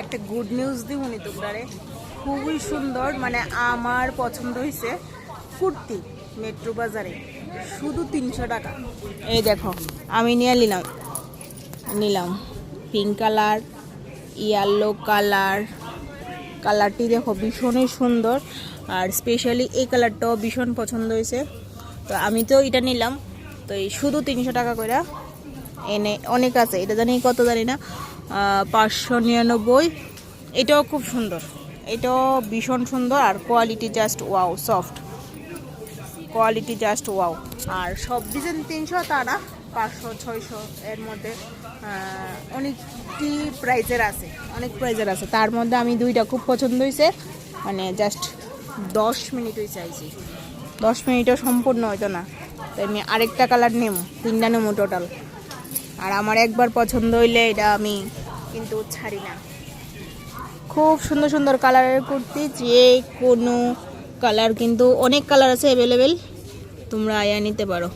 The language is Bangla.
একটা গুড নিউজ দিব নি তোমরারে। খুবই সুন্দর মানে আমার পছন্দ হয়েছে কুর্তি মেট্রো বাজারে, শুধু তিনশো টাকা। এই দেখো, আমি নিয়ে নিলাম নিলাম পিঙ্ক কালার ইয়েলো কালার কালারটি দেখো ভীষণই সুন্দর, আর স্পেশালি এই কালারটাও ভীষণ পছন্দ হয়েছে তো আমি তো এটা নিলাম, তো এই শুধু তিনশো টাকা করে এনে অনেক আছে, এটা জানি কত জানি না পাঁচশো নিরানব্বই। এটাও খুব সুন্দর। এটাও ভীষণ সুন্দর আর quality just wow soft quality just wow আর সব ডিজাইন তিনশো তারা পাঁচশো, ছয়শো এর মধ্যে অনেকটি প্রাইজের আছে, অনেক প্রাইজের আছে। তার মধ্যে আমি দুইটা খুব পছন্দ হয়েছে মানে জাস্ট দশ মিনিটই চাইছি। দশ মিনিটও সম্পূর্ণ হয়তো না। তো আমি আরেকটা কালার নেব তিনটা নেব টোটাল আর আমার একবার পছন্দ হইলে এটা আমি কিন্তু ছাড়ি না। খুব সুন্দর সুন্দর কালারের কুর্তি, যে কোনো কালার কিন্তু অনেক কালার আছে অ্যাভেলেবেল তোমরা আয়া নিতে পারো।